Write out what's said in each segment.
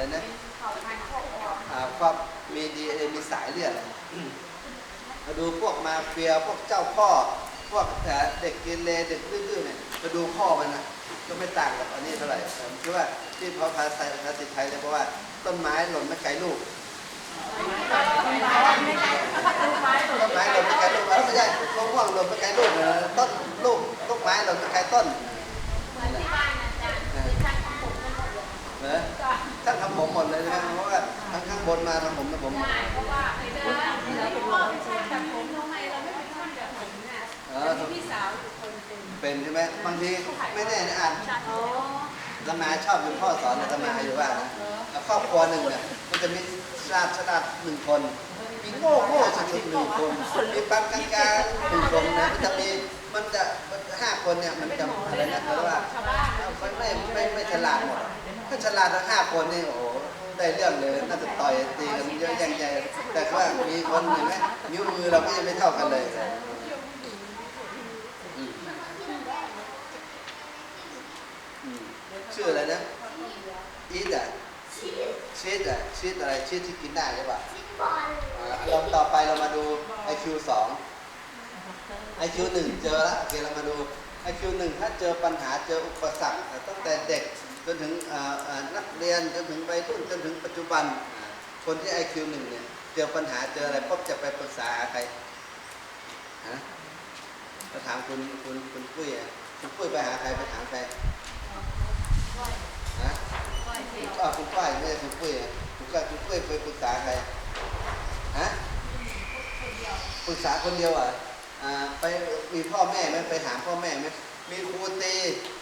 อะไรนะเผ่าพันธุ์ครอบครัวอ่าความมีดีมีสายเลือดมาดูพวกมาเฟียพวกเจ้าพ่อ พวกเอ่อเด็กเกเรเด็กดื้อๆเนี่ยมาดูพ่อมันนะก็ไม่ต่างกับอันนี้เท่าไหร่ผมคิดว่าที่เพาะภาษาภาษาไทยเลยเพราะว่าต้นไม้หล่นไม่ไกลลูกต้นไม้หล่นไม่ไกลลูกแล้วไม่ใช่มะม่วงหล่นไม่ไกลลูกนะต้นลูกลูกไม้หล่นไม่ไกลต้นเหมือนที่บ้านอาจารย์คือช่างของผมทั้งหมดเลย เหรอท่านทำผมหมดเลยใช่ไหมเพราะว่าทั้งข้างบนมาทำผมทำผมใช่เพราะว่าเคยเจอแล้วพ่อเป็นช่างแบบผมทำไมเราไม่เป็นช่างแบบผมน่ะเออมีพี่สาวอยู่คนเป็นเป็นใช่ไหมบางทีไม่แน่นะอ่านอ๋อสมาชอบอยู่พ่อสอนแต่สมาอยู่บ้านนะแล้วครอบครัวหนึ่งเนี่ยมันจะมีฉลาดฉลาดหนึ่งคนมีโง่โง่สุดๆหนึ่งคนมีปานกลางๆหนึ่งคนนะมันจะมีมันจะมันห้าคนเนี่ยมันจะอะไรนะเขาเรียกว่าชาวบ้านมันไม่ไม่ไม่ฉลาดหมด ถ้าฉลาดทั้งห้าคนนี่โอ้โหได้เรื่องเลยน่าจะต่อยตีกันเยอะแยะใหญ่แต่ว่ามีคนเห็นไหมนิ้วมือเราก็ยังไม่เท่ากันเลยชื่ออะไรนะอีดอะชีสอะชีสอะไรชีสที่กินได้ใช่ป่ะอ่าเราต่อไปเรามาดู IQ สอง IQ หนึ่งเจอแล้วโอเคเรามาดู IQ หนึ่งถ้าเจอปัญหาเจออุปสรรคตั้งแต่เด็ก นถึงนักเรียนจนถึงวัยรุ่นจนถึงปัจจุบัน คนที่ IQ หนึ่งเนี่ยเจอปัญหาเจออะไรปุ๊บจะไปปรึกษาใครฮะเราถามคุณคุณคุณปุ้ยอะคุณปุ้ยไปหาใครไปถามใครฮะก็คุณป้ายไม่ใช่คุณปุ้ยคุณก็คุณปุ้ยไปปรึกษาใครฮะปรึกษาคนเดียวอะไปมีพ่อแม่ไหมไปหามพ่อแม่ไหม มีครูตี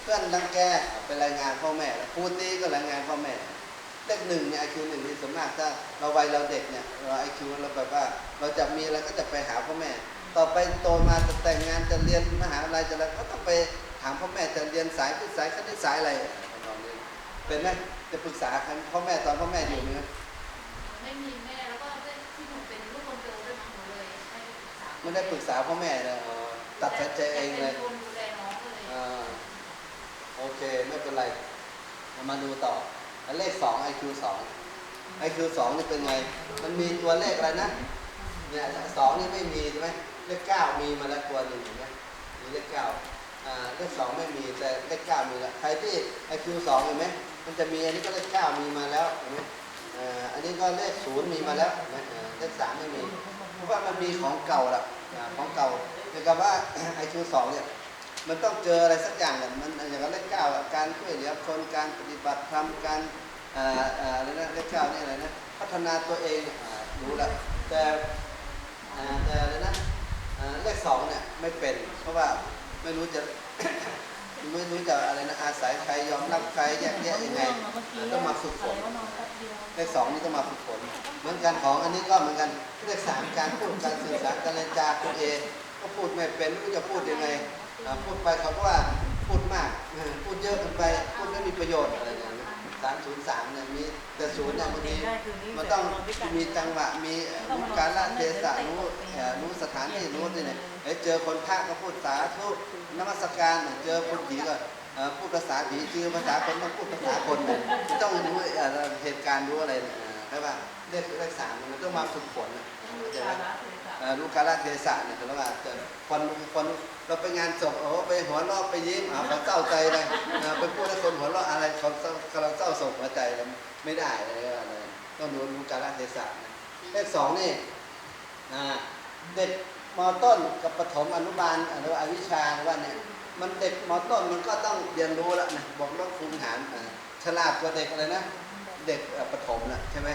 เพื่อนรังแกไปรายงานพ่อแม่ครูตีก็รายงานพ่อแม่เลขหนึ่งเนี่ยไอคิวหนึ่งที่สมมากถ้าเราวัยเราเด็กเนี่ยเราไอคิวเราแบบว่า เราจะมีอะไรก็จะไปหาพ่อแม่ ต่อไปโตมาจะแต่งงานจะเรียนมหาลัยจะอะไรก็ต้องไปถามพ่อแม่จะเรียนสายพิเศษสายคณิตสายอะไรทำนองนี้เป็นไหมจะปรึกษากันพ่อแม่ตอนพ่อแม่อยู่ไหมไม่มีแม่แล้วก็ที่หนูเป็นลูกคนโตด้วยมั้งหนูเลยให้ปรึกษาไม่ได้ปรึกษาพ่อแม่เลยอ๋อตัดสินใจเองเลย ป็นคนดูแลน้องเลย อ่า โอเค ไม่เป็นไรเรามาดูต่อเลขสอง IQ สอง IQ สองนี่เป็นไง มันมีตัวเลขอะไรนะ เนี่ยสองนี่ไม่มีใช่ไหมเลขเก้ามีมาแล้วตัวหนึ่งเห็นไหมมีเลขเก้าอ่าเลขสองไม่มีแต่เลขเก้ามีแล้วใครที่ IQ สองเห็นไหมมันจะมีอันนี้ก็เลขเก้ามีมาแล้วเห็นไหมอ่าอันนี้ก็เลขศูนย์มีมาแล้วเห็นไหมอ่าเลขสามไม่มีเพราะว่ามันมีของเก่าละอ่าของเก่าเหมือนกับว่า IQ สองเนี่ย มันต้องเจออะไรสักอย่างเนี่ยมันอย่างกับเลขเก้าการช่วยเหลือคนการปฏิบัติธรรมการอ่าอ่าอะไรนะเลขเก้านี่อะไรนะพัฒนาตัวเองรู้แล้วแต่อ่าแต่อะไรนะเลขสองเนี่ยไม่เป็น เพราะว่าไม่รู้จะไม่รู้จะอะไรนะอาศัยใครยอมรับใครแยกแยะยังไงต้องมาฝึกฝนเลขสองนี่ต้องมาฝึกฝนเหมือนกันของอันนี้ก็เหมือนกันเลขสามการพูดการสื่อสารการเรนจาคุณเอก็พูดไม่เป็นไม่รู้จะพูดยังไง พูดไปเขาก็ว่าพูดมากเออพูดเยอะเกินไป พูดไม่มีประโยชน์อะไรอย่างเงี้ยสามศูนย์สามเนี่ยมีแต่ศูนย์เนี่ยบางทีมันต้องมีจังหวะ มีรู้การละเทศะรู้เอ่อรู้สถานที่รู้ที่เนี่ยเอ้ยเจอคนพระก็พูดสาธุนมัสการเจอคนผีก็เอ่อพูดภาษาผีจือภาษาคนต้องพูดภาษาคนเนี่ยไม่ต้องรู้เอ่อเหตุการณ์รู้อะไรเนี่ยเอ่อใช่ป่ะเลขเลขสามมันต้องมาฝึกฝนนะเข้าใจไหมเอ่อ รู้กาลเทศะเนี่ยคือว่าเจอคนคนเราไปงานศพโอ้ไปหัวราะไปยิ้มอ่าเขาเศร้าใจเลยไปพูดให้คนหัวราะอะไรเขาเศร้ากำลังเศร้าโศกหัวใจเลยไม่ได้เลยอะไรต้องรู้รู้กาลเทศะเลขสองนี่เด็กมต้นกับประถมอนุบาลหรือว่าอวิชาหรือว่าเนี่ยมันเด็กมอต้นมันก็ต้องเรียนรู้แล้วนะบอกลบคูณหารฉลาดกว่าเด็กอะไรนะ เด็กเอ่อประถมนะใช่ไหม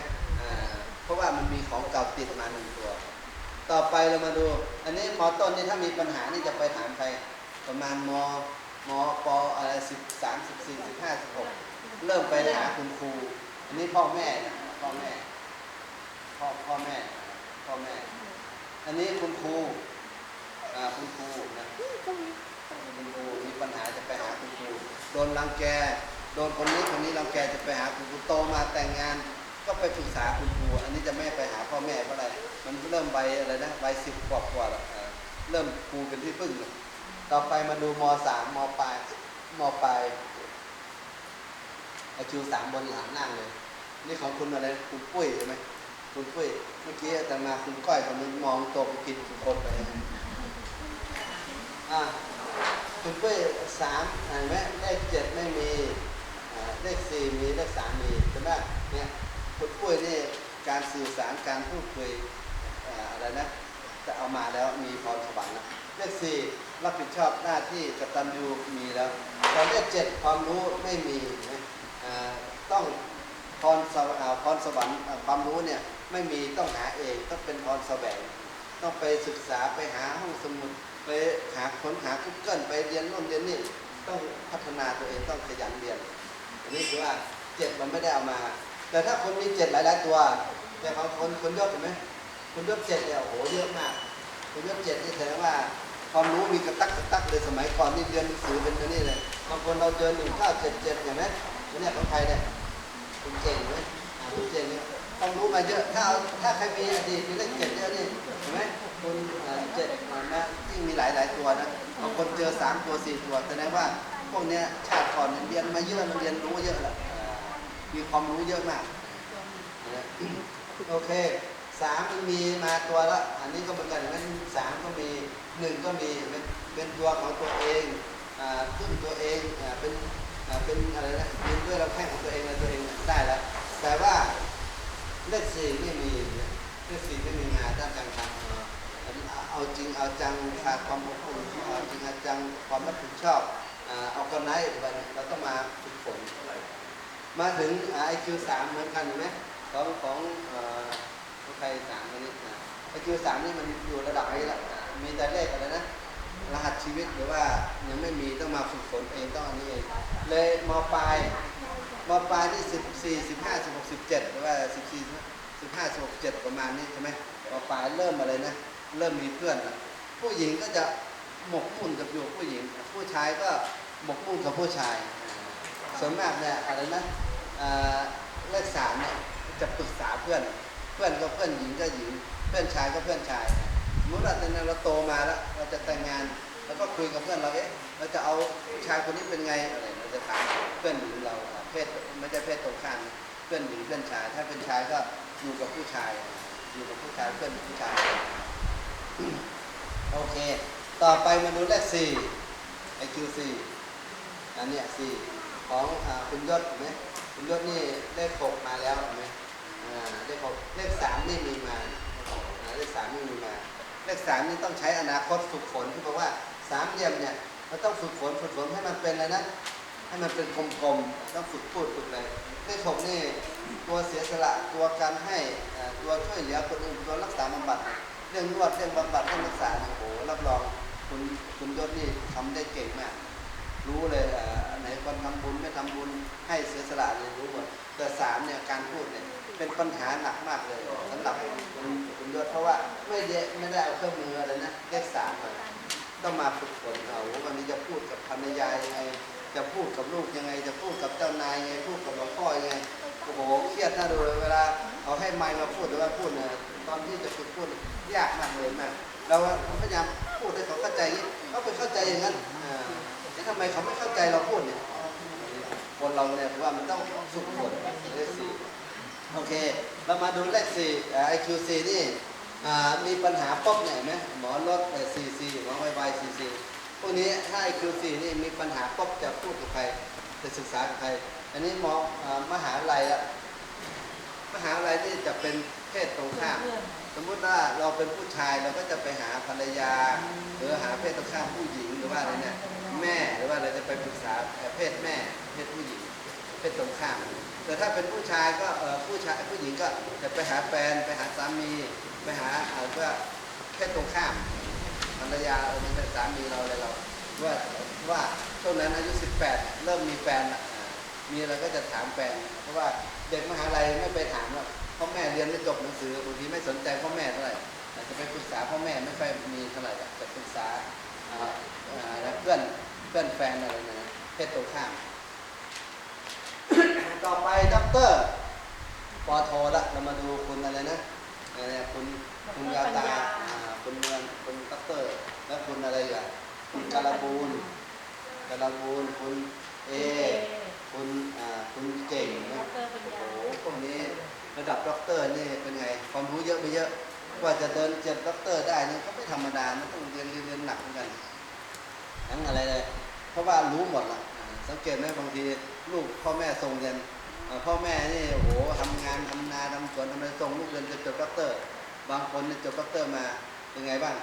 เพราะว่ามันมีของเก่าติดมาหนึ่งตัว ต่อไปเรามาดู อันนี้มอต้นนี่ถ้ามีปัญหานี่จะไปถามใครประมาณมมปอะไรสิบสามสิบสี่สิบห้าสิบหกเริ่มไปหาคุณครู อันนี้พ่อแม่นะพ่อแม่ พ่อพ่อแม่ พ่อแม่ อันนี้คุณครูอ่าคุณครูนะคุณครูมีปัญหาจะไปหาคุณครู โดนรังแก โดนคนนี้คนนี้รังแกจะไปหาคุณครูโตมาแต่งงาน ก็ไปปรึกษาคุณครูอันนี้จะไม่ไปหาพ่อแม่เพราะอะไร มันเริ่มใบอะไรนะใบสิบกว่ากว่าแล้วเริ่มครูเป็นที่พึ่งแล้วต่อไปมาดูมสามมปลายมปลายไอคิวสามบนหลังนั่งเลย นี่ของคุณอะไรคุณปุ้ยใช่ไหมคุณปุ้ยเมื่อกี้อาจารย์มาคุณก้อยคนนึงมองตัวผิดทุกคนไปอะคุณปุ้ยสามเห็นไหมเลขเจ็ดไม่มีเลขสี่มีเลขสามมีใช่ไหมเนี่ย คุณปุ้ยนี่การสื่อสารการพูดคุยอะไรนะจะเอามาแล้วมีพรสวรรค์นะเลขสี่รับผิดชอบหน้าที่กตัญญูมีแล้วแต่เลขเจ็ดความรู้ไม่มีนะต้องพรสวรรค์พรสวรรค์ความรู้เนี่ยไม่มีต้องหาเองต้องเป็นพรแสวงต้องไปศึกษาไปหาห้องสมุดไปหาค้นหาคุกเกิลไปเรียนโน่นเรียนนี่ต้องพัฒนาตัวเองต้องขยันเรียนอันนี้คือว่าเจ็ดมันไม่ได้เอามา แต่ถ้าคนมีเจ็ดหลายๆตัวอย่างของคนคนยศเห็นไหมคนยศเจ็ดเนี่ยโอ้โหเยอะมาก คนยศเจ็ดนี่แสดงว่าความรู้มีกระตักกระตักเลยสมัยก่อนนี่เรียนหนังสือเป็นตัวนี้เลยบางคนเราเจอหนึ่งเก้าเจ็ดเจ็ดเห็นไหมนเนี่ยของใครเนี่ยคุณเก่งไหมคุณเก่งเนี่ยต้องรู้มาเยอะถ้าเอาถ้าใครมีอดีตมีเลขเจ็ดเยอะนี่เห็นไหมคุณอ่าเจ็ดอ่านะยิ่งมีหลายหลายตัวนะบางคนเจอสามตัวสี่ตัวแสดงว่าพวกเนี้ยชาติก่อนเนี่เรียนมาเยอะมันเรียนรู้เยอะแหละอ่า มีความรู้เยอะมากนะโอเคสามมันมีมาตัวละ อันนี้ก็เหมือนกันเห็นไหมสามก็มีหนึ่งก็มีเป็นเป็นตัวของตัวเองอ่าขึ้นตัวเองอ่าเป็นอ่าเป็นอะไรนะยืนด้วยลำแข้งของตัวเองและตัวเองได้แล้วแต่ว่าเลขสี่ไม่มีเนี่ยเลขสี่ไม่มีงานด้านการทำเอ่อเอาจริงเอาจังขาดความอบอุ่นเอาจริงเอาจังความรับผิดชอบอ่าเอาคนไหนเราต้องมาฝึกฝน มาถึงไอคิวสามเหมือนกันเห็นไหมของของเอ่อของใครสามอันนี้ไอคิวสามนี่มันอยู่ระดับนี้ละอ่ามีแต่เลขอะไรนะรหัสชีวิตหรือว่ายังไม่มีต้องมาฝึกฝนเองต้องอันนี้เองเลยมปลายมปลายที่สิบสี่สิบห้าสิบหกสิบเจ็ดหรือว่าสิบสี่สิบห้าสิบหกเจ็ดประมาณนี้ใช่ไหมมปลายเริ่มอะไรนะเริ่มมีเพื่อนละผู้หญิงก็จะหมกมุ่นกับอยู่ผู้หญิง ผู้ชายก็หมกมุ่นกับผู้ชาย ส่วนมากเนี่ยอะไรนะอ่าเลขสามเนี่ยจะปรึกษาเพื่อน เพื่อนก็เพื่อนหญิงก็หญิง เพื่อนชายก็เพื่อนชายสมมติว่าตอนนั้นเราโตมาแล้ว เราจะแต่งงาน แล้วก็คุยกับเพื่อนเราเอ๊ะเราจะเอาชายคนนี้เป็นไงอะไรเราจะถามเพื่อนหญิงเราเพศไม่ใช่เพศตรงข้ามเพื่อนหญิงเพื่อนชาย ถ้าเป็นชายก็อยู่กับผู้ชาย อยู่กับผู้ชายเพื่อนผู้ชายโอเค ต่อไปมาดูเลขสี่ IQ สี่อันเนี้ยสี่ ของอคุณยศเห็นไหมคุณยศนี่เลขหกมาแล้วเห็นไหมอ่าเลขหกเลขสามนี่มีมาเลขสามนี่มีมา เลขสามนี่ต้องใช้อนาคตฝึกฝนที่บอกว่าสามเหลี่ยมเนี่ยเราต้องฝึกฝนฝึกฝนให้มันเป็นอะไรนะให้มันเป็นกลมๆต้องฝึกพูดฝึกอะไรเลขหกนี่ตัวเสียสละตัวการให้ตัวช่วยเหลือคนอื่นตัวรักษาบำบัดเรื่องนวดเรื่องบำบัดเรื่องรักษาโอ้โหรับรองคุณคุณยศนี่ทำได้เก่งมาก รู้เลยอ่าอันไหนคนทำบุญไม่ทำบุญให้เสียสละเนี่ยรู้หมดแต่สามเนี่ยการพูดเนี่ยเป็นปัญหาหนักมากเลยสำหรับคุณคุณยศเพราะว่าไม่ได้ไม่ได้เอาเครื่องมืออะไรนะเลขสามมาต้องมาฝึกฝนเอาวันนี้จะพูดกับภรรยายังไงจะพูดกับลูกยังไง จะพูดกับเจ้านายยังไงพูดกับหลวงพ่อยังไงโอ้โหเครียดน่าดูเลยเวลาเอาให้ไมค์มาพูดหรือว่าพูดเนี่ยตอนที่จะฝึกพูดยากมากเลยมากเราพยายามพูดให้เขาเข้าใจอย่างนี้เขาไปเข้าใจอย่างนั้น ทำไมเขาไม่เข้าใจเราพูดเนี่ย คนเราเนี่ยว่ามันต้องฝึกฝนเลขสี่โอเค เรามาดูเลขสี่ไอคิวซีนี่มีปัญหาป๊บเนี่ยเห็นไหมหมอลดซีซีหมอไวไวซีซีพวกนี้ถ้าไอคิวซีนี่มีปัญหาป๊บจะพูดกับใครจะศึกษากับใคร อันนี้หมออมหาลัยอะมหาลัยนี่จะเป็นเพศตรงข้าม สมมุติว่าเราเป็นผู้ชายเราก็จะไปหาภรรยา หรือหาเพศตรงข้ามผู้หญิงหรือว่าอะไรเนี่ย แม่ หรือว่าเราจะไปปรึกษาเพศแม่เพศผู้หญิงเพศตรงข้าม แต่ถ้าเป็นผู้ชายก็ผู้ชายผู้หญิงก็จะไปหาแฟนไปหาสามีไปหาเอ่อว่าเพศตรงข้ามภรรยาเออเป็นสามีเราอะไรเราว่าว่าช่วงนั้นอายุ 18 เริ่มมีแฟนละมีอะไรก็จะถามแฟนเพราะว่าเด็กมหาลัยไม่ไปถามหรอกพ่อแม่เรียนไม่จบหนังสือบางทีไม่สนใจพ่อแม่เท่าไหร่อาจจะไปปรึกษาพ่อแม่ไม่ค่อยมีเท่าไหร่จะปรึกษาเพื่อน พื่อนแฟนอะไรนะเพศตรงข้าม ต่อไปด็อกเตอร์ปอโทละ เรามาดูคุณอะไรนะเนี่ยคุณคุณยาตาอ่าคุณเมืองคุณด็อกเตอร์ แล้วคุณอะไรอะคุณการบูนการบูนคุณเอ คุณอ่าคุณเก่งนะ โอ้โหพวกนี้ระดับด็อกเตอร์นี่เป็นไง ความรู้เยอะไปเยอะ กว่าจะเดินเจ็ดด็อกเตอร์ได้นี่ก็ไม่ธรรมดานะต้องเรียนเรียนเรียนหนักเหมือนกัน ทั้งอะไรเลย เพราะว่ารู้หมดละอ่าสังเกตไหมบางทีลูกพ่อแม่ส่งเรียนพ่อแม่นี่โอ้โหทำงานทำนาทำสวนทำอะไรส่งลูกเรียนจนจบด็อกเตอร์ บางคนจบด็อกเตอร์มาเป็นไงบ้าง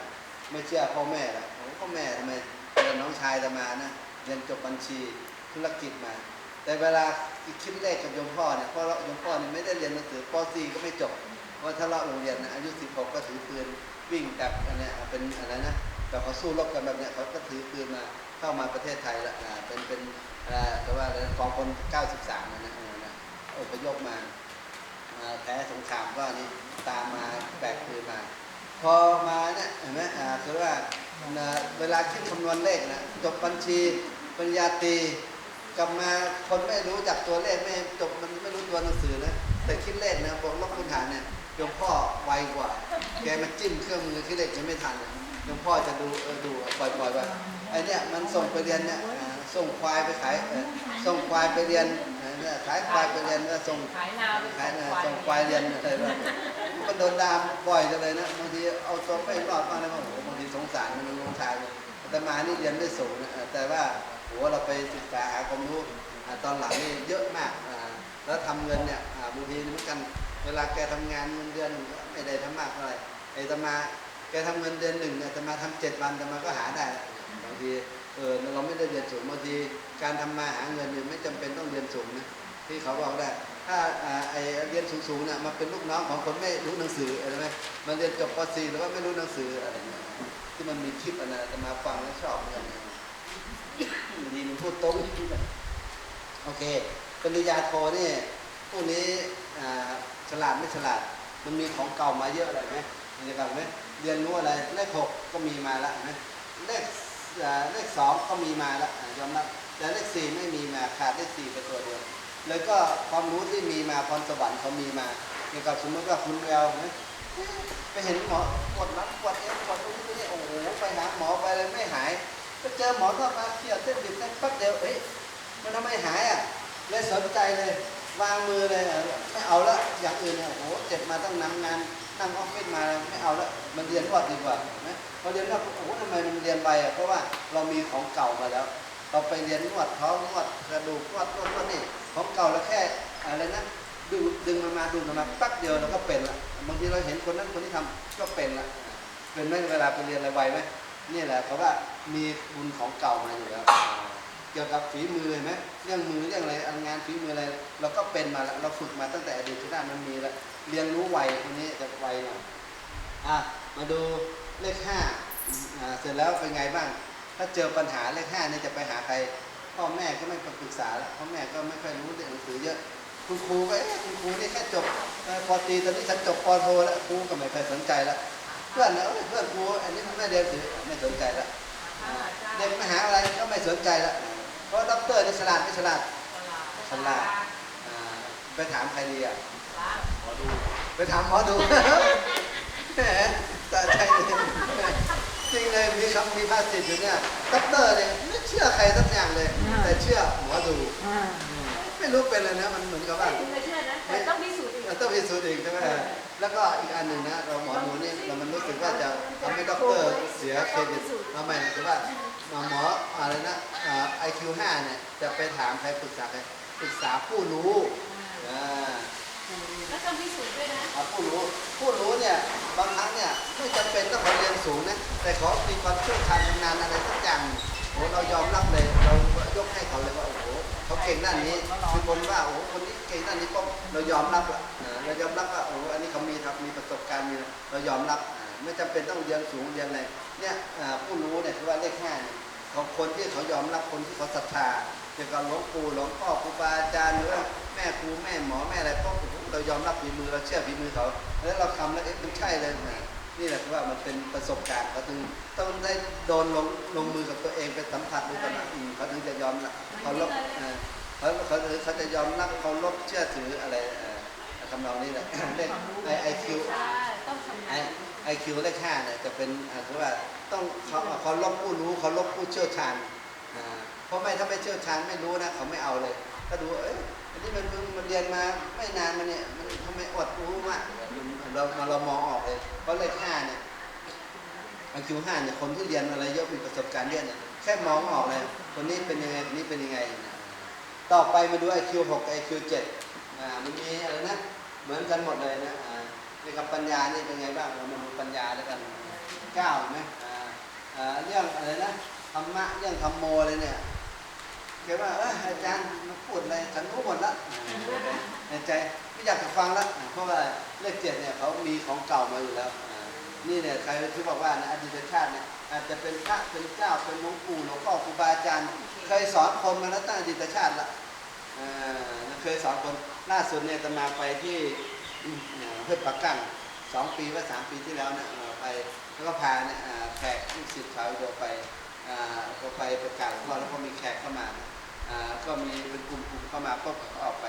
ไม่เชื่อพ่อแม่ละโอ้พ่อแม่ทำไมแต่น้องชายจะมานะเรียนจบบัญชีธุรกิจมา แต่เวลาคิดเลขกับโยมพ่อเนี่ยพ่อโยมพ่อเนี่ยไม่ได้เรียนหนังสือป .4 ก็ไม่จบเพราะถ้าเลาะโรงเรียนนะอายุ 16 ก็ถือปืนวิ่งแบบอันเนี้ยเป็นอะไรนะ แต่เขาสู้รบกันแบบเนี้ยเขาก็ถือปืนมาเข้ามาประเทศไทยละเป็นเป็นอ่าแต่ว่าอะไรนะกองพล93 นะนะออนะอพยพมาแพ้สงครามก็นี่ตามมาแบกปืนมา พอมาเนี่ยเห็นไหมอ่าคือว่าเวลาคิดคำนวณเลขนะจบบัญชีปริญญาตรีกลับมาคนไม่รู้จักตัวเลขไม่จบมันไม่รู้ตัวหนังสือนะแต่คิดเลขนะบวกลบคูณหารเนี่ยโยมพ่อไวกว่า แกมาจิ้มเครื่องมือคิดเลขจะไม่ทันเลย โยมพ่อจะดูเออดูปล่อยๆไปไอเนี่ยมันส่งไปเรียนเนี่ยอ่าส่งควายไปขายเออส่งควายไปเรียนเออเนี่ยขายควายไปเรียนก็ส่งขายนาไปขายนะควายส่งควายเรียนอะไรแบบมันโดนดามบ่อยจังเลยนะบางทีเอาตัวไม่รอดมากนะโอ้โหบางทีสงสารมันลงชายเลยแต่มานี่เรียนไม่สูงนะเออแต่ว่าโหเราไปศึกษาหาความรู้อ่าตอนหลังนี่เยอะมากอ่าแล้วทำเงินเนี่ยอ่าบางทีเหมือนกัน เวลาแกทำงานเงินเดือนก็ไม่ได้ทำมากเท่าไหร่ไอ้ตมา แกทำเงินเดือนหนึ่งเนี่ยตมาทำเจ็ดวันแต่มาก็หาได้ล้วบางทีเออเราไม่ได้เรียนสูงบางทีการทำมาหาเงินเนี่ยไม่จำเป็นต้องเรียนสูงนะที่เขาบอกได้ ถ้าไอเรียนสูงๆน่ะมาเป็นลูกน้องของคนไม่รู้หนังสืออะไรไหมมันเรียนจบป .4 หรือว่าไม่รู้หนังสืออะไรเงี้ยที่มันมีคลิปอันนั้นจะมาฟังแล้วชอบเหมือนกันดีมันพูดตรงโอเคปริญญาโทนี่พวกนี้อ่าฉลาดไม่ฉลาด มันมีของเก่ามาเยอะอะไรไหมเรียนกันไหม เรียนรู้อะไรเลขหกก็มีมาแล้วไหมเลขเลขสองก็มีมาแล้วยอมรับแต่เลขสี่ไม่มีมาขาดเลขสี่ไปตัวเดียวแล้วก็ความรู้ที่มีมาพรสวรรค์เขามีมาเกี่ยวกับสมมติว่าคุณแววไหมไปเห็นหมอกดน้ำกดเอ็มกดตรงนี้ตรงนี้โอ้โหไปหาหมอไปเลยไม่หายก็เจอหมอทอดมาเขี่ยเส้นบิดเส้นปั๊บเดียวเอ้ยมันทำไมหายอะเลยสนใจเลยวางมือเลยไม่เอาละอย่างอื่นเนี่ยโอ้โหเจ็บมาตั้งนานงาน นั่งออฟฟิศมาไม่เอาและมันเรียนนวดดีกว่านไหมพอเรียนนวดโอ้โหทำไมมันเรียนไปอะเพราะว่าเรามีของเก่ามาแล้ว เราไปเรียนนวดท้องนวดกระดูกนวดนวดนวดนี่ของเก่าแล้วแค่อะไรนะดึงดึงมันมาดึงมันมาแป๊บเดียวเราก็เป็นละบางทีเราเห็นคนนั้นคนที่ทำก็เป็นละเป็นไหมเวลาไปเรียนอะไรไวไหมนี่แหละเพราะว่ามีบุญของเก่ามาอยู่แล้ว เกี่ยวกับฝีมือเห็นไหมเรื่องมือเรื่องอะไรงานฝีมืออะไร เราก็เป็นมาแล้วเราฝึกมาตั้งแต่อดีตชาติมันมีแล้วเรียนรู้ไวคนนี้จะไวหน่อยอะมาดูเลขห้าอ่าเสร็จแล้วเป็นไงบ้าง ถ้าเจอปัญหาเลขห้าเนี่ยจะไปหาใคร พ่อแม่ก็ไม่ปรึกษาแล้วพ่อแม่ก็ไม่ค่อยรู้เรื่องหนังสือเยอะ คุณครูก็เอ๊ะคุณครูนี่แค่จบเอ่อปอตรีตอนนี้ฉันจบปอโทแล้วครูก็ไม่เคยสนใจแล้วเพื่อนเนี่ยเอ้ยเพื่อนครูอันนี้มันไม่เรียนหนังสือไม่สนใจแล้วอ่าเด็กมหาอะไรก็ไม่สนใจแล้ว เพราะด็อกเตอร์นี่ฉลาดไม่ฉลาดฉลาดอ่าไปถามใครดีอะไปถามหมอดูแหมสะใจเลยจริงเลยมีคำมีภาษิตอยู่เนี่ยด็อกเตอร์เนี่ยไม่เชื่อใครสักอย่างเลย แต่เชื่อหมอดูอ่าไม่รู้เป็นอะไรนะมันเหมือนกับว่าไม่ถึงจะเชื่อนะแต่ต้องพิสูจน์อีกเราต้องพิสูจน์เองใช่ไหมแล้วก็อีกอันหนึ่งนะเราหมอดูนี่เรามันรู้สึกว่าจะทำให้ด็อกเตอร์เสียเครดิตทำไมคือว่า หมออะไรนะไอคิวห้าเนี่ยจะไปถามใครปรึกษาใครปรึกษาผู้รู้อ่าแล้วต้องพิสูจน์ด้วยนะอ่าผู้รู้ผู้รู้เนี่ยบางครั้งเนี่ยไม่จำเป็นต้องเขาเรียนสูงนะแต่เขามีความเชี่ยวชาญชำนาญอะไรสักอย่างโอ้เรายอมรับเลยเรายกให้เขาเลยว่าโอ้โหเขาเก่งด้านนี้คือคนว่าโอ้โหคนนี้เก่งด้านนี้ก็เรายอมรับละอ่าเรายอมรับว่าโอ้โหอันนี้เขามีครับมีประสบการณ์มีเรายอมรับอ่า ไม่จำเป็นต้องเรียนสูงเรียนอะไรเนี่ยอ่าผู้รู้เนี่ยคือว่าเลขห้าเนี่ยของคนที่เขายอมรับคนที่เขาศรัทธาเกี่ยวกับหลวงปู่หลวงพ่อครูบาอาจารย์หรือว่าแม่ครูแม่หมอแม่อะไรพวกโอ้โหเรายอมรับฝีมือเราเชื่อฝีมือเขาแล้วเราทำแล้วเอ๊ะมันใช่เลยนะนี่แหละคือว่ามันเป็นประสบการณ์เขาถึงต้องได้โดนลงลงมือกับตัวเองไปสัมผัสดูกันนะอืมเขาถึงจะยอมรับเขาลบเอ่อเขาเขาเขาจะยอมรับเขาลบเชื่อถืออะไรเอ่อทำนองนี้แหละเลขไอไอคิวใช่ต้องชำไอ ไอคิวเลขห้าเนี่ยจะเป็นอาคือว่าต้องเขาเขาลบผู้รู้เขาลบผู้เชี่ยวชาญอ่าเพราะไม่ถ้าไม่เชี่ยวชาญไม่รู้นะเขาไม่เอาเลยถ้าดูเอ้ยอันนี้มันเพิ่งมันเรียนมาไม่นานมาเนี่ยมันทำไมอดรู้มากเราเราเรามองออกเลย เพราะเลขห้าเนี่ยไอคิวห้าเนี่ยคนที่เรียนอะไรเยอะมีประสบการณ์เยอะเนี่ยแค่มองออกเลยคนนี้เป็นยังไงคนนี้เป็นยังไง ต่อไปมาดู IQ 6กับ IQ 7อ่ามันมีอะไรนะเหมือนกันหมดเลยนะ อ่าในกับปัญญานี่เป็นไงบ้างเรามาดูปัญญาแล้วยกันเก้าไหมอ่าอ่าเรื่องอะไรนะธรรมะเรื่องธรรมโมเลยเนี่ยแกว่าอออาจารย์มาพูดอะไรฉันรู้หมดล้วในใจไม่อยากจะฟังแล้วเพราะว่าเลขเจ็ดเนี่ยเขามีของเก่ามาอยู่แล้วนี่เนี่ยใครที่บอกว่าในอดีตชาติเนี่ยอาจจะเป็นพระเป็นเจ้าเป็นหลวงปู่หลวงพ่อครูบาอาจารย์ เคยสอนคนมาแล้วตั้งอดีตชาติละอ่าเคยสอนคนล่าสุดเนี่ยจะมาไปที่ เพื่อปักกั้งสองปีว่าสามปีที่แล้วเนี่ยไปแล้วก็พาเนี่ยแขกลูกศิษย์ชาวอินโดไปก็ไปประกาศหลวงพ่อแล้วก็มีแขกเข้ามาก็มีเป็นกลุ่มๆเข้ามาก็ออกไป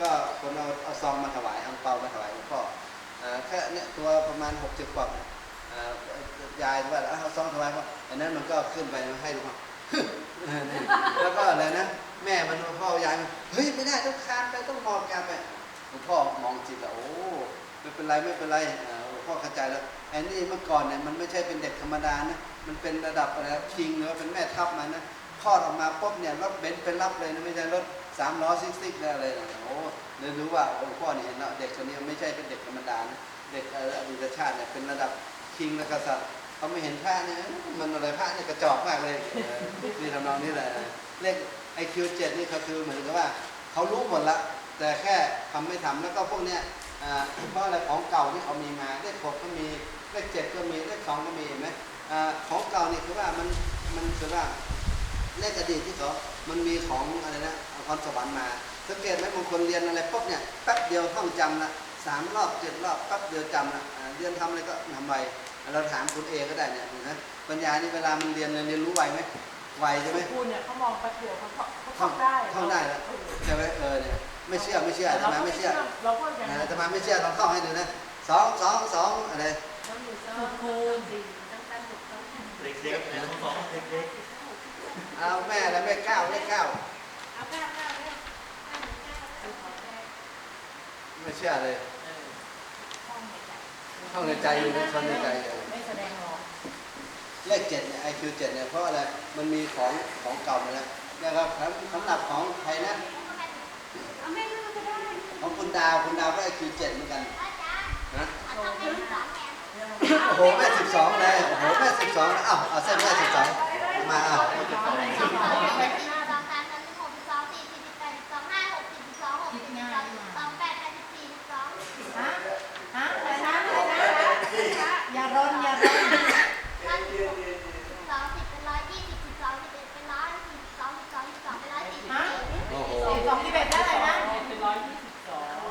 ก็คนเอาเอาซองมาถวายเอาเปามาถวายหลวงพ่อแค่เนี่ยตัวประมาณหกเจ็ดขวบยอ่ายว่าเอาซองถวายเพราะอันนั้นมันก็ขึ้นไปให้หลวงพ่อนี่แล้วก็อะไรนะ แม่มันพ่อยายมันเฮ้ยไม่ได้ต้องคานไปต้องมองแกไป หลวงพ่อมองจิตแล้วโอ้ไม่เป็นไรไม่เป็นไรหลวงพ่อเข้าใจแล้วไอ้นี่เมื่อก่อนเนี่ยมันไม่ใช่เป็นเด็กธรรมดานะมันเป็นระดับอะไรคิงหรือว่าเป็นแม่ทัพมันนะคลอดออกมาปุ๊บเนี่ยรถเบนซ์เป็นรับเลยนะไม่ใช่รถสามล้อซิกซิกอะไรนะโอ้เลยรู้ว่าหลวงพ่อเนี่ยเนแล้วเด็กคนนี้ไม่ใช่เป็นเด็กธรรมดานะเด็กอ่ออดีตชาติเนี่ยเป็นระดับคิงและกษัตริย์เขาไม่เห็นพระเนี่ยมันอะไรพระเนี่ยกระจอกมากเลยนี่ทำนองนี้แหละเลข IQ 7นี่ก็คือเหมือนกับว่าเขารู้หมดละ แต่แค่ทำไม่ทำแล้วก็พวกเนี้ยอ่าเพราะอะไรของเก่าที่เขามีมาเลขหกก็มีเลขเจ็ดก็มีเลขสองก็มีเห็นไหมอ่าของเก่านี่คือว่ามันมันคือว่าเลขอดีตที่เขามันมีของอะไรนะพรสวรรค์มา สังเกตไหมบางคนเรียนอะไรปุ๊บเนี่ยแป๊บเดียวท่องจำละสามรอบเจ็ดรอบแป๊บเดียวจำละอ่าเรียนทำอะไรก็ทำไวเราถามคุณเอก็ได้เนี่ยเห็นะปัญญานี่เวลามันเรียนเรียนรู้ไวไหมไวใช่ไหมคุณเนี่ยเขามองแป๊บเดียวเขาเขาท่องเข้าได้ท่องได้แล้วใช่ไหมเออเนี่ย ไม่เชื่อไม่เชื่ออาตเรามาก็ไม่เชื่อเราก็ยังนะอาตมาไม่เชื่อลองท่องให้ดูนะสองสองสองอะไรน้ำหมูซอสคูณสี่ตั้งแต่หกตั้งแต่เด็กๆนะสองเด็กเอาแม่แล้วแม่เก้าเลขเก้าเอาเก้าเก้าเก้าเก้าหนึ่งเก้าเก้าสองแปดไม่เชื่อเลยห้องไหนจ้ะท่องในใจอยู่ในชนในใจเออไม่แสดงออกเลขเจ็ดเนี่ย IQ เจ็ดเนี่ยเพราะอะไรมันมีของของเก่ามาแล้วนะครับสำหรับของใครนะ เอาแม่ลูกก็ได้ของคุณดาวคุณดาวก็ IQ เจ็ดเหมือนกันนะโชว์ขึ้นโอ้โหแม่สิบสองเลยโอ้โหแม่สิบสองแล้วอ้าวเอาเส้นแม่สิบสองมาอะฮะฮะอะไรนะอะไรนะอย่ารนอย่ารน ฮะ โอ้โห สิบสองที่เบ็ดได้อะไรนะ เป็นร้อยยี่สิบสอง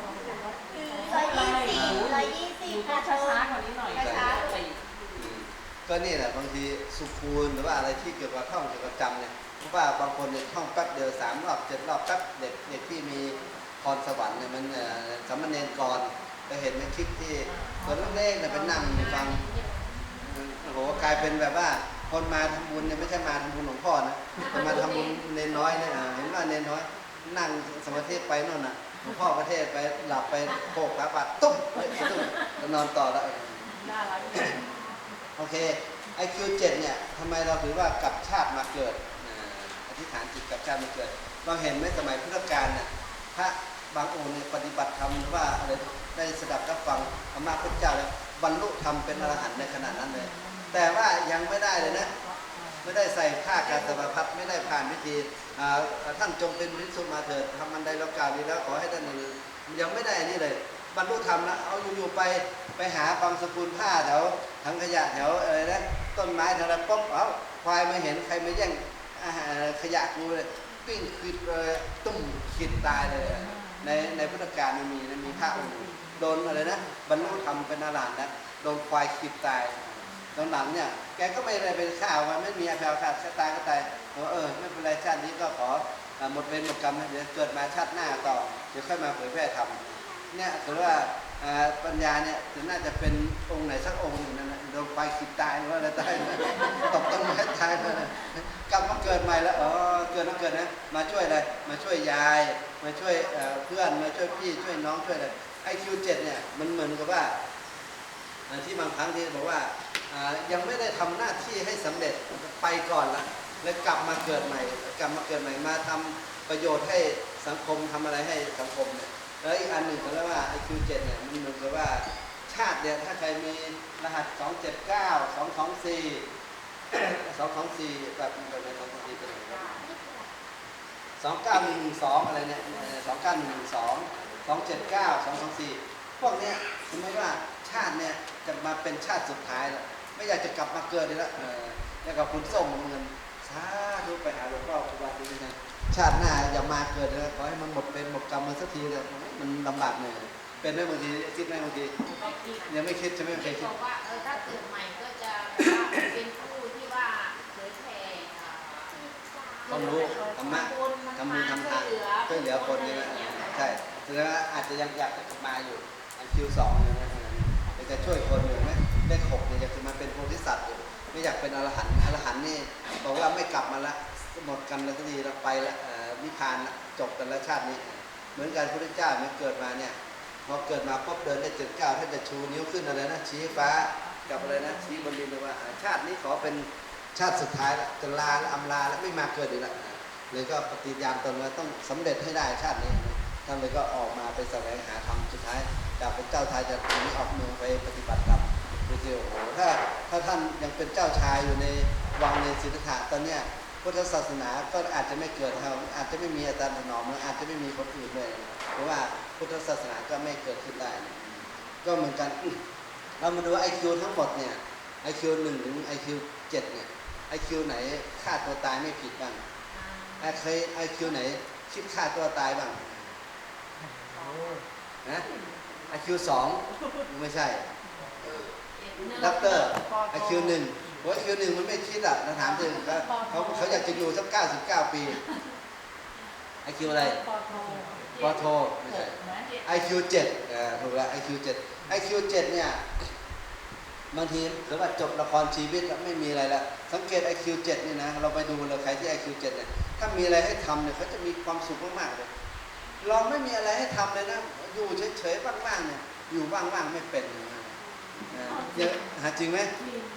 พูดช้าๆกว่านี้หน่อยช้าๆอืมก็นี่แหละบางทีสุคูณหรือว่าอะไรที่เกี่ยวกับท่องเกี่ยวกับจำเนี่ยเพราะว่าบางคนเนี่ยท่องแป๊บเดียวสามรอบเจ็ดรอบแป๊บเด็กเด็กที่มีพรสวรรค์เนี่ยมันเอ่อสามเณรกรจะเห็นในคลิปที่คนเล็กๆเนี่ยเป็นนั่งฟัง โอ้โหกลายเป็นแบบว่าคนมาทำบุญเนี่ยไม่ใช่มาทำบุญหลวงพ่อนะแต่มาทำบุญเนนน้อยเนี่ยอะเห็นว่าเนนน้อย นั่งสมาธิไปโน่นน่ะ หลวงพ่อประเทศไปหลับไปโขกขาปัดตุ้มเฮ้ยตุ้มแล้วนอนต่อแล้วน่ารักโอเค IQ 7เนี่ยทำไมเราถือว่ากลับชาติมาเกิดอ่าอธิษฐานจิตกลับชาติมาเกิดเราเห็นไหมสมัยพุทธกาลน่ะพระบางองค์เนี่ยปฏิบัติธรรมหรือว่าอะไรได้สดับรับฟังธรรมะพระเจ้าแล้วบรรลุธรรมเป็นอรหันต์ในขณะนั้นเลย แต่ว่ายังไม่ได้เลยนะ ไม่ได้ใส่ผ้ากาสาวพัดไม่ได้ผ่านพิธีอ่าท่านจงเป็นวิสุมาเถิดทำมันใดแล้วกล่าวดีแล้วขอให้ท่านยังไม่ได้อันนี้เลยบรรลุธรรมแล้วเอาอยู่ๆไปไปหาบางสกุลผ้าแถวถังขยะแถวอะไรนะต้นไม้แถวนั้นปุ๊บเอาควายมาเห็นใครมาแย่งขยะกูเลยปิ้งคิดตุ้มขิดตายเลยในในพุทธกาลมันมีนะมีพระองค์โดนอะไรนะบรรลุธรรมเป็นอรหันต์นะโดนควายขิดตาย ตอนหลังเนี่ยแกก็ไม่ได้เป็นข้าวว่าไม่มีอาภาขาดชะตายก็ตายบอกว่าเออไม่เป็นไรชาตินี้ก็ขอหมดเวรหมดกรรมเดี๋ยวเกิดมาชาติหน้าต่อเดี๋ยวค่อยมาเผยแพร่ธรรมเนี่ยถือว่าปัญญาเนี่ยถึงน่าจะเป็นองค์ไหนสักองค์หนึ่งนั่นะโดนไฟขีดตายหรือว่าอะไรตายตกต้นไม้ตายไปกลับมาเกิดใหม่แล้วอ๋อเกิดมาเกิดนะมาช่วยอะไรมาช่วยยาย มาช่วยเพื่อนมาช่วยพี่ช่วยน้องช่วยอะไรไอคิวเจ็ดเนี่ยมันเหมือนกับว่าที่บางครั้งที่บอกว่า ยังไม่ได้ทำหน้าที่ให้สำเร็จไปก่อนละแล้วกลับมาเกิดใหม่ กลับมาเกิดใหม่มาทำประโยชน์ให้สังคมทำอะไรให้สังคมเนี่ยแล้วอีกอันหนึ่งเขาเรียกว่าไอคิวเจ็ดเนี่ยมันเหมือนกับว่าชาติเนี่ยถ้าใครมีรหัส 279 224สองสองสี่แบบแบบในสองสองสี่เป็นยังไงสองเก้าหนึ่งสองอะไรเนี่ยสองเก้าหนึ่งสองสองเจ็ดเก้าสองสองสี่พวกเนี้ยสมมติว่าชาติเนี่ยจะมาเป็นชาติสุดท้ายแล้ว ไม่อยากจะกลับมาเกิดเลยละเออแล้วกับคุณส้มเงินสาธุไปหาหลวงพ่อครูบาอาจารย์ชาติหน้าอย่ามาเกิดเลยขอให้มันหมดเป็นหมดกรรมมันสักทีเลยมันลำบากเหนื่อยเป็นไหมบางทีคิดไหมบางทียังไม่คิดใช่ไหมไม่เคยคิบดอกว่าเออถ้าเกิดใหม่ก็จะแบบว่าเป็นผู้ที่ว่าเผยแผ่อ่าความรู้ธรรมะทำบุญทำทานช่วยเหลือคนนี่นะใช่แสดงว่าอาจจะยังอยากจะกลับมาอยู่อันคิวสองเนี่ยนะอยากจะช่วยคนอยู่ไหม เลขหกเนี่ยอยากจะมาเป็นโพธิสัตว์อยู่ไม่อยากเป็นอรหันต์อรหันต์นี่บอกว่าไม่กลับมาละหมดกันแล้วก็ดีเราไปละนิพพานจบกันล้วชาตินี้ เหมือนกันพระพุทธเจ้าเนี่ยเกิดมาเนี่ยพอเกิดมาปุ๊บเดินได้เจ็ดเก้าท่านจะชูนิ้วขึ้นอะไรนะชี้ฟ้ากับอะไรนะชี้บนดินเลยว่าชาตินี้ขอเป็นชาติสุดท้ายละจะลาละอำลาแล้วไม่มาเกิดอีกละเลยก็ปฏิญาณตนว่าต้องสำเร็จให้ได้ชาตินี้ท่านเลยก็ออกมาไปแสวงหาธรรมสุดท้ายจากเป็นเจ้าชายจะทีนี้ออกเมืองไปปฏิบัติ ธรรมดูสิโอ้โหถ้าถ้าท่านยังเป็นเจ้าชายอยู่ในวังในสิทธัตถะตอนเนี้ยพุทธศาสนาก็อาจจะไม่เกิดครับอาจจะไม่มีอาจารย์ถนอมอาจจะไม่มีคนอื่นเลยเพราะว่าพุทธศาสนาก็ไม่เกิดขึ้นได้ ก็เหมือนกัน เรามาดูไอคิวทั้งหมดเนี่ยไอคิวหนึ่งถึงไอคิวเจ็ดเนี่ยไอคิวไหนฆ่าตัวตายไม่ผิดบ้างไอเคยไอคิวไหนคิดฆ่าตัวตายบ้างนะไอคิวสองไม่ใช่ ด็อกเตอร์ไอคิวหนึ่งโอ้ไอคิวหนึ่งมันไม่คิดอะเราถามถึงเขาเขาเขาอยากจะอยู่สักเก้าสิบเก้าปีไอคิวอะไรปอโทปอโทไม่ใช่ไหมไอคิวเจ็ดถูกแล้วไอคิวเจ็ดไอคิวเจ็ดเนี่ยบางทีหรือว่าจบละครชีวิตแล้วไม่มีอะไรแล้วสังเกตไอคิวเจ็ดนี่นะ เราไปดูเลยใครที่ไอคิวเจ็ดเนี่ยถ้ามีอะไรให้ทำเนี่ยเขาจะมีความสุขมากๆเลยเราไม่มีอะไรให้ทำเลยนะ อยู่เฉยๆว่างๆเนี่ยอยู่ว่างๆไม่เป็นนะเออเยอะหาจริงไหม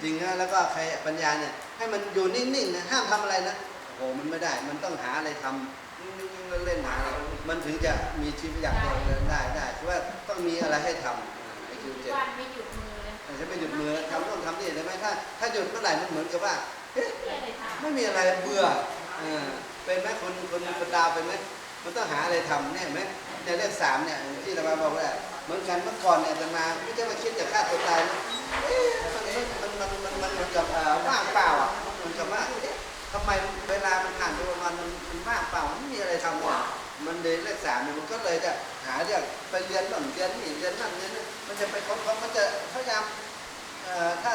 จริงนะแล้วก็ใครปัญญาเนี่ยให้มันอยู่นิ่งๆนะห้ามทำอะไรนะโอ้โหมันไม่ได้มันต้องหาอะไรทำนิ่งๆเล่นๆหาอะไรมันถึงจะมีชีวิตอย่างเดียวเลยได้ได้คือว่าต้องมีอะไรให้ทำไอคิวเจ็ดวันไม่หยุดมือเลยแต่จะไม่หยุดมือทำต้องทำนี่ได้ไหมถ้าถ้าหยุดเมื่อไหร่มันเหมือนกับว่าเอ๊ะไม่อะไรทำไม่มีอะไรเบื่อเออเป็นไหมคนคนคนดาวเป็นไหมมันต้องหาอะไรทำเนี่ยเห็นไหมในเลขสามเนี่ยที่เรามาบอกว่า เหมือนกันเมื่อก่อนเนี่ยจะมาไม่ใช่ว่าคิดจะฆ่าตัวตายนะเอ๊ะมันมันมันมันมันเหมือนกับว่างเปล่าอะมันเหมือนกับว่าเอ๊ะทำไมเวลามันผ่านไปประมาณมันมันว่างเปล่ามันไม่มีอะไรทำเลยมันเลยเลขสามเนี่ยมันก็เลยจะหาเรื่องไปเรียนนั่นเรียนนี่เรียนนั่นเรียนนี่มันจะไปค้นๆมันจะพยายามถ้า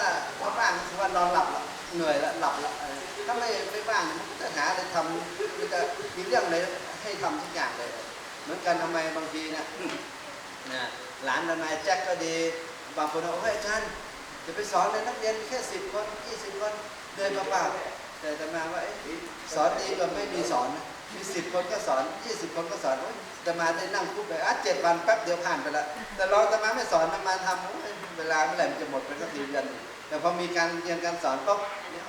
ว่างคือว่านอนหลับละเหนื่อยแล้วหลับละถ้าไม่ไม่ว่างมันก็จะหาอะไรทำมันจะมีเรื่องอะไรให้ทำทุกอย่างเลย เหมือนกันทำไมบางทีเนะ นะหลานทนายแจ็คก็ดี บางคนบอกเฮ้ยอาจารย์จะไปสอนเลยนักเรียนแค่สิบคนยี่สิบคนเดินเปล่าๆแต่จะมาว่าอสอนดีกว่าไม่มีสอนนะมีสิบคนก็สอนยี่สิบคนก็สอนโอ๊ยจะมาได้นั่งคุกเลยอะเจ็ดวันแป๊บเดียวผ่านไปละแต่เราจะมาไม่สอนมาทำเวลาเมื่อไหร่มันจะหมดไปสักทีเดือนแต่พอมีการเรียนการสอนปุ๊บ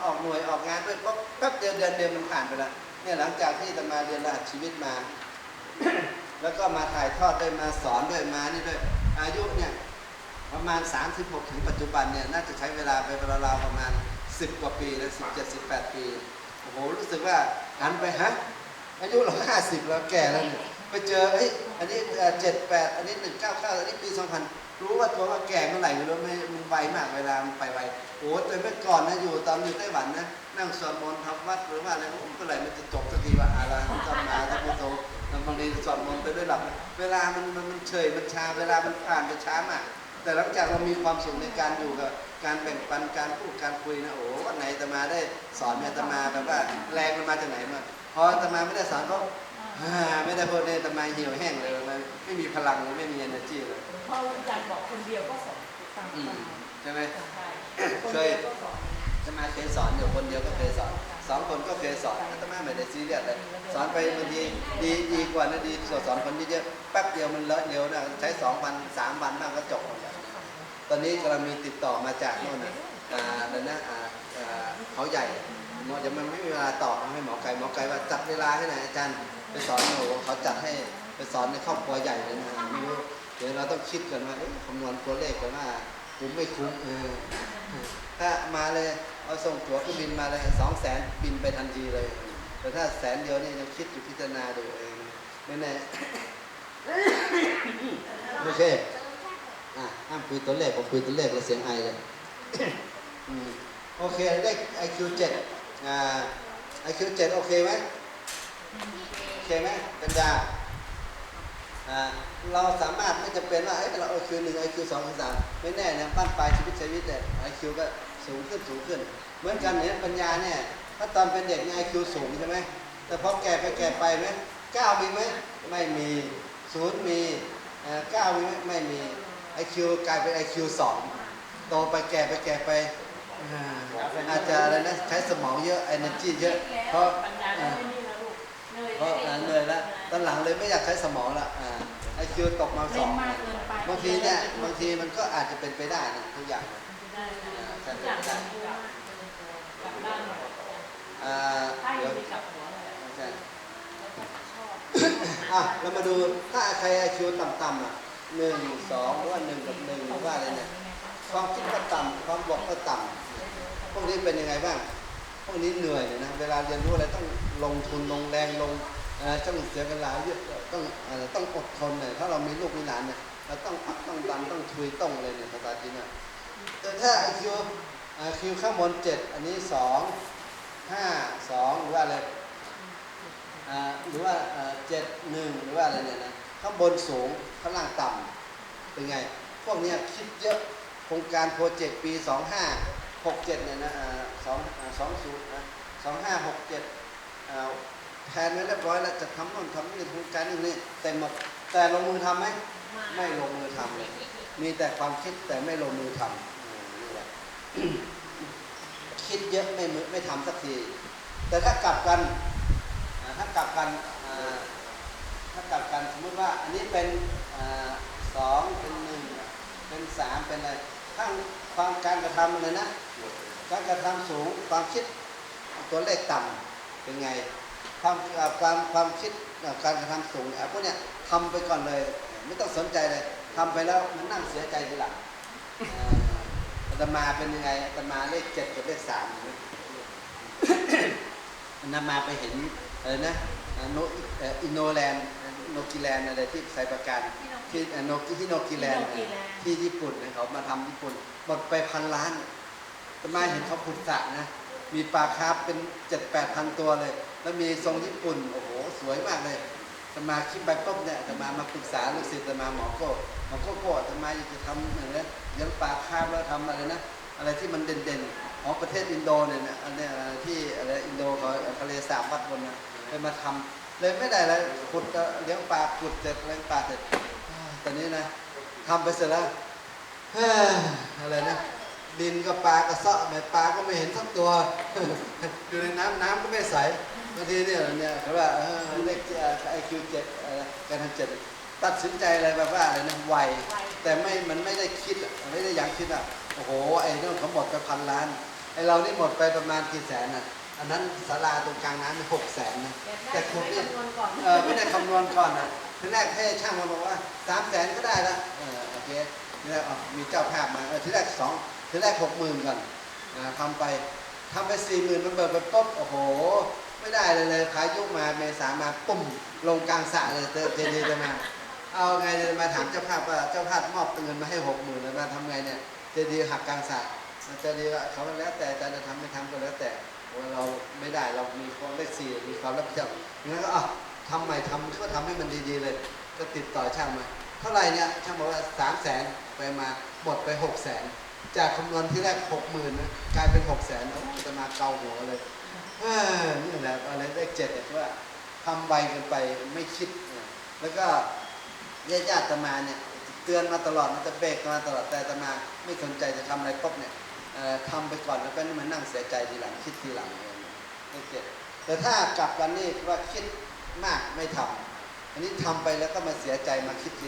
ออกหน่วยออกงานด้วยปุ๊บแป๊บเดียวเดือนเดียวมันผ่านไปละเนี่ยหลังจากที่จะมาเรียนรหัสชีวิตมา แล้วก็มาถ่ายทอดด้วยมาสอนด้วยมานี่ด้วยอายุเนี่ยประมาณ 36 ถึงปัจจุบันเนี่ยน่าจะใช้เวลาไปราวๆประมาณ 10 กว่าปีแล้ว17 18 ปีโอ้โหรู้สึกว่าหันไปฮะอายุเรา50 แล้วแก่แล้วเนี่ยไปเจอเอ้ยอันนี้เจ็ดแปดอันนี้ 199 อันนี้ปี 2000 รู้ว่าตัวว่าแก่เมื่อไหร่ไม่รู้ไม่มันไวมากเวลามันไปไวโอ้แต่เมื่อก่อนนะอยู่ตอนอยู่ไต้หวันนะนั่งสวดมนต์ทำวัดหรือว่าอะไรโอ้เมื่อไหร่มันจะจบสักทีว่าอาราหังสัมมาสัมพุทโธบางทีสวดมนต์ไปด้วยหลับเวลามันมันเฉยมันช้าเวลามันผ่านไปช้ามากแต่หลังจากเรามีความสุขในการอยู่กับการแบ่งปันการพูดการคุยนะโอ้วันไหนตมาได้สอนเนี่ตมาแบบว่าแรงมันมาจากไหนมาพอตมาไม่ได้สอนก็ ไม่ได้พูดเนี่ยอาตมาเหี่ยวแห้งเลยมันไม่มีพลังเลยไม่มี energy เลยพ่ออาจารย์บอกคนเดียวก็สอนตามอืมตามใช่ไหมใช่คนเดียวก็สอนอาตมาเคยสอนอยู่คนเดียวก็เคยสอนสองคนก็เคยสอนอาตมาไม่ได้ซีเรียสเลยสอนไปบางทีดีดีกว่านะดีกว่าสอนคนเยอะๆแป๊บเดียวมันเลอะเร็วนะใช้สองวันสามวันบ้างก็จบหมดแล้วตอนนี้กำลังมีติดต่อมาจากโน่นนะอ่าอะไรนะอ่าอ่าเขาใหญ่หมอจะมันไม่มีเวลาตอบให้หมอไก่หมอไก่ว่าจัดเวลาให้หน่อยอาจารย์ ไปสอนหนูเขาจัดให้ไปสอนในครอบครัวใหญ่เลยนะไม่รู้เดี๋ยวเราต้องคิดกันว่าเอ๊ะคำนวณตัวเลขกันว่าคุ้มไม่คุ้มเออถ้ามาเลยเอาส่งตั๋วเครื่องบินมาเลยสองแสนบินไปทันทีเลย แต่ถ้าแสนเดียวนี่ยังคิดอยู่พิจารณาดูเองไม่แน่โอเคอะห้ามคุยตัวเลขผมคุยตัวเลขแล้วเสียงไอเลยอืมโอเคได้ IQ 7 อ่า IQ 7 โอเคไหม โอเคไหมปัญญาเราสามารถไม่จำเป็นว่าเอ้เรา IQ หนึ่ง IQ สอง IQ สามไม่แน่นะบ้านปลายชีวิตชีวิตเนี่ย IQ ก็สูงขึ้นสูงขึ้น เหมือนกันเนี่ยปัญญาเนี่ยถ้าตอนเป็นเด็กเนี่ย IQ สูงใช่ไหมแต่พอแก่ไปแก่ไปไหมเก้ามีไหมไม่มีศูนย์มีเก้ามีไหมไม่มี IQ กลายเป็น IQ สองโตไปแก่ไปแก่ไปอาจจะอะไรนะใช้สมองเยอะ energy เยอะเพราะ เพราะอ่าเหนื่อยแล้วตอนหลังเลยไม่อยากใช้สมองละอ่า IQ ตกมาสเล่อนงมากเกินไปบางทีเนี่ยบางทีมันก็อาจจะเป็นไปได้นะทุกอย่างนะอ่าใช่เป็นไปได้อ่าเดี๋ยวใช่อะเรามาดูถ้าใคร IQ ต่ำๆอะหนึ่งสองหรือว่าหนึ่งกับหนึ่งหรือว่าอะไรเนี่ยความคิดก็ต่ำความบอกก็ต่ำพวกนี้เป็นยังไงบ้าง พวกนี้เหนื่อยเลยนะ เวลาเรียนรู้อะไรต้องลงทุนลงแรงลงเอ่อต้องเสียเวลาเยอะต้องต้องอดทนเลยถ้าเรามีลูกมีหลานเนี่ยเราต้องพักต้องดันต้องทุยต้องเลยเนี่ยภาษาจีนอะแต่ถ้า IQ อ่า Q ข้างบนเจ็ดอันนี้สองห้าสองหรือว่าอะไรอ่าหรือว่าเอ่อเจ็ดหนึ่งหรือว่าอะไรเนี่ยนะข้างบนสูงข้างล่างต่ำเป็นไง พวกเนี้ยคิดเยอะโครงการโปรเจกต์ปีสองห้า หกเจ็ดเนี่ยนะอ่าสองอ่าสองศูนย์นะสองห้าหกเจ็ดอ่าแผนไว้เรียบร้อยแล้วจะทำโน่นทำนี่โครงการนี่นี่เต็มหมดแต่ลงมือทำไหมไม่ลงมือทำเลยมีแต่ความคิดแต่ไม่ลงมือทำอืมนี่แหละคิดเยอะไม่มือไม่ทำสักที แต่ถ้ากลับกันอ่าถ้ากลับกันอ่าถ้ากลับกันสมมติว่าอันนี้เป็นอ่าสองเป็นหนึ่งเป็นสามเป็นอะไร ทั้งความการกระทำเลยนะ การกระทำสูงความคิดตัวเลขต่ำเป็นไงความความความคิดการกระทำสูงเนี่ยพวกเนี้ยทำไปก่อนเลย ไม่ต้องสนใจเลยทำไปแล้วมันนั่งเสียใจทีหลังอาตมาเป็นยังไงอาตมาเลขเจ็ดกับเลขสามอาตมาไปเห็นอะไรนะโนอินโนแลนด์โนกิแลนด์อะไรที่ใส่ประกัน ที่เอ่อโนกิที่โนกิแลนด์ที่โนกิแลนด์ที่ญี่ปุ่นเนี่ยเขามาทำญี่ปุ่นหมดไปพันล้านอาตมาเห็นเขาขุดสระนะ มีปลาคาร์ฟเป็นเจ็ดแปดพันตัวเลย แล้วมีทรงญี่ปุ่น โอ้โห สวยมากเลยอาตมาคิดไปปุ๊บเนี่ยอาตมามาปรึกษาลูกศิษย์อาตมาหมอโก้หมอโก้โก้อาตมาอยากจะทำอะไรนะเลี้ยงปลาคาร์ฟแล้วทำอะไรนะ อะไรที่มันเด่นๆของประเทศอินโดเนี่ยนะอันเนี้ยอะไรที่อะไรอินโดเขาทะเลสาบวัดบนนะเลยมาทำเลยไม่ได้เลยขุดก็เลี้ยงปลาขุดเสร็จเลี้ยงปลาเสร็จอ่า ตอนนี้นะทำไปเสร็จแล้วอะไรนะดินก็ปลากระเซาะไม่ปลาก็ไม่เห็นสักตัวอยู่ในน้ำน้ำก็ไม่ใสบางทีเนี่ยเนี่ยเขาว่าเออเลขไอคิวเจ็ดการทำเจ็ดตัดสินใจอะไรแบบว่าอะไรนะไวแต่ไม่มันไม่ได้คิดไม่ได้อยังคิดอะโอ้โหไอ้นู่นเขาหมดไปพันล้านไอเรานี่หมดไปประมาณกี่แสนอะอันนั้นศาลาตรงกลางน้ำหกแสนนะแต่คุณเนี่ยเออไม่ได้คำนวณก่อนนะ ทีแรกให้ช่างมาบอกว่าสามแสนก็ได้ละเออโอเคทีแรกมีเจ้าภาพมาเออทีแรกสองทีแรกหกหมื่นก่อนอ่าทำไปทำไปสี่หมื่นมันเบิกไปปุ๊บโอ้โห ไม่ได้เลยเลยพายุกมาเมษามาปุ่มลงกลางสระเลยเจเจดีจะมา เอาไงจะมาถามเจ้าภาพว่าเจ้าภาพมอบเงินมาให้หกหมื่นแล้วมาทำไงเนี่ยเจดีหักกลางสระเจดีว่าเขาแล้วแต่จารย์จะทำไม่ทำก็แล้วแต่เราไม่ได้เรามีความเลขสี่มีความรับผิดชอบงั้นก็อะ ทำใหม่ทำก็ทำให้มันดีๆเลย ก็ติดต่อช่างมาเท่าไหร่เนี่ยช่างบอกว่าสามแสนไปมาหมดไปหกแสนจากคำนวณที่แรกหกหมื่นนะกลายเป็นหกแสนจะมาเกาหัวเลยเออนี่แหละอะไรเลขเจ็ดว่าทำใบกันไปไม่คิด แล้วก็ญาติญาติๆอาตมาเนี่ยเตือนมาตลอดมันจะเบรกมาตลอดแต่ตมาไม่สนใจจะทำอะไรปุ๊บเนี่ยเอ่อทำไปก่อนแล้วก็นี่มันนั่งเสียใจทีหลังคิดทีหลังเองเลขเจ็ดแต่ถ้ากลับกันนี่ว่าคิด มากไม่ทำอันนี้ทำไปแล้วก็มาเสียใจมาคิดทีหลัง